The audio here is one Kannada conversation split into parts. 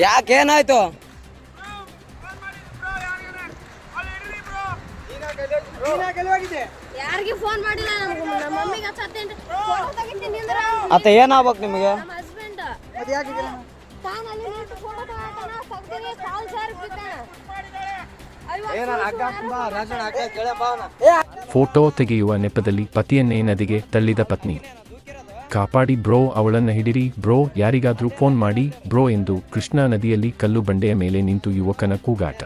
ಯಾಕೆ ಏನಾಯ್ತು? ಯಾರಿಗೆ ಫೋನ್ ಮಾಡಿಲ್ಲ ನಮ್ಗೆ ನಮ್ಮ ಮಮ್ಮಿಗೆ ಹಚ್ಚತ್ತೇನ್ರಿ ಫೋಟೋ ತೆಗಿತೀನಿ ನಿಂದ್ರ ಅತ್ತ ಏನಾಗ್ಬೇಕು ನಿಮಗೆ? ನಮ್ಮ ಹಸ್ಬೆಂಡ್ ತಾನು ಅಲ್ಲಿ ನಿಂತು ಫೋಟೋ ತಗೊಳ್ತಾನ ತೆಗ್ದಿರಿ ಕಾಲ್ ಸಾರ್ ಬಿದ್ದಾನ ಫೋಟೋ ತೆಗೆಯುವ ನೆಪದಲ್ಲಿ ಪತಿಯನ್ನೇ ನದಿಗೆ ತಳ್ಳಿದ ಪತ್ನಿ. ಕಾಪಾಡಿ ಬ್ರೋ, ಅವಳನ್ನ ಹಿಡಿರಿ. ಬ್ರೋ, ಯಾರಿಗಾದ್ರೂ ಫೋನ್ ಮಾಡಿ. ಬ್ರೋ ಎಂದು ಕೃಷ್ಣಾ ನದಿಯಲ್ಲಿ ಕಲ್ಲು ಬಂಡೆಯ ಮೇಲೆ ನಿಂತು ಯುವಕನ ಕೂಗಾಟ.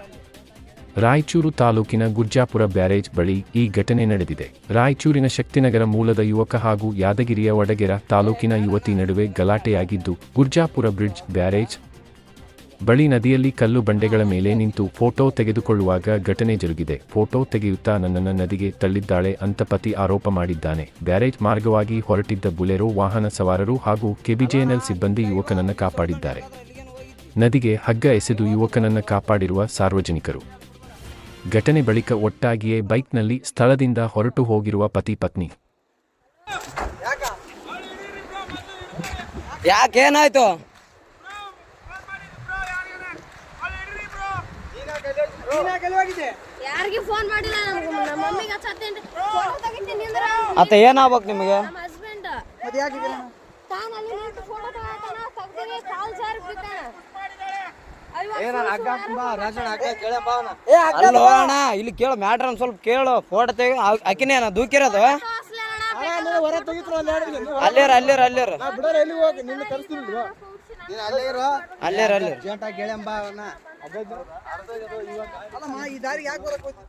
ರಾಯಚೂರು ತಾಲೂಕಿನ ಗುರ್ಜಾಪುರ ಬ್ಯಾರೇಜ್ ಬಳಿ ಈ ಘಟನೆ ನಡೆದಿದೆ. ರಾಯಚೂರಿನ ಶಕ್ತಿನಗರ ಮೂಲದ ಯುವಕ ಹಾಗೂ ಯಾದಗಿರಿಯ ವಡಗೆರ ತಾಲೂಕಿನ ಯುವತಿ ನಡುವೆ ಗಲಾಟೆಯಾಗಿದ್ದು, ಗುರ್ಜಾಪುರ ಬ್ರಿಡ್ಜ್ ಬ್ಯಾರೇಜ್ ಬಳಿ ನದಿಯಲ್ಲಿ ಕಲ್ಲು ಬಂಡೆಗಳ ಮೇಲೆ ನಿಂತು ಫೋಟೋ ತೆಗೆದುಕೊಳ್ಳುವಾಗ ಘಟನೆ ಜರುಗಿದೆ. ಫೋಟೋ ತೆಗೆಯುತ್ತಾ ನನ್ನನ್ನು ನದಿಗೆ ತಳ್ಳಿದ್ದಾಳೆ ಅಂತ ಪತಿ ಆರೋಪ ಮಾಡಿದ್ದಾನೆ. ಬ್ಯಾರೇಜ್ ಮಾರ್ಗವಾಗಿ ಹೊರಟಿದ್ದ ಬುಲೆರೋ ವಾಹನ ಸವಾರರು ಹಾಗೂ ಕೆಬಿಜೆಎನ್ಎಲ್ ಸಿಬ್ಬಂದಿ ಯುವಕನನ್ನು ಕಾಪಾಡಿದ್ದಾರೆ. ನದಿಗೆ ಹಗ್ಗ ಎಸೆದು ಯುವಕನನ್ನು ಕಾಪಾಡಿರುವ ಸಾರ್ವಜನಿಕರು. ಘಟನೆ ಬಳಿಕ ಒಟ್ಟಾಗಿಯೇ ಬೈಕ್ನಲ್ಲಿ ಸ್ಥಳದಿಂದ ಹೊರಟು ಹೋಗಿರುವ ಪತಿ ಪತ್ನಿ. ಯಾಕೆ ಏನಾಯ್ತು ಯಾರಿಗೆ ಫೋನ್ ಮಾಡಿಲ್ಲ ನಮ್ಗೆ ನಮ್ಮ ಮಮ್ಮಿಗೆ ಹಚ್ಚತ್ತೇನ್ರಿ ಫೋಟೋ ತೆಗಿತೀನಿ ನಿಂದ್ರ? ಅತ್ತ ಏನಾಗ್ಬೇಕು ನಿಮಗೆ? ನಮ್ಮ ಹಸ್ಬೆಂಡ್ ತಾನು ಅಲ್ಲಿ ನಿಂತು ಫೋಟೋ ತಗೊಳ್ತಾನ ತೆಗ್ದಿರಿ ಕಾಲ್ ಸಾರ್ ಬಿದ್ದಾನ. ಅಲ್ಲೋ ಅಣ್ಣ ಇಲ್ಲಿ ಕೇಳು ಮ್ಯಾಟ್ರ್ ಒಂದ್ ಸ್ವಲ್ಪ ಕೇಳು. ಫೋಟೋ ತೆಗಿ ಅಕಿನೇ ಏನ ದೂಕಿರೋದು? ಅಲ್ಲೇರ ಅಲ್ಲೇರ ಅಲ್ಲೇರ. ಅಲ್ಲೇರ ಅಲ್ಲೇರ. ಈ ದಾರಿಗೆ ಯಾಕೆ ಬರಕ್ ಹೋಗ್ತಿ?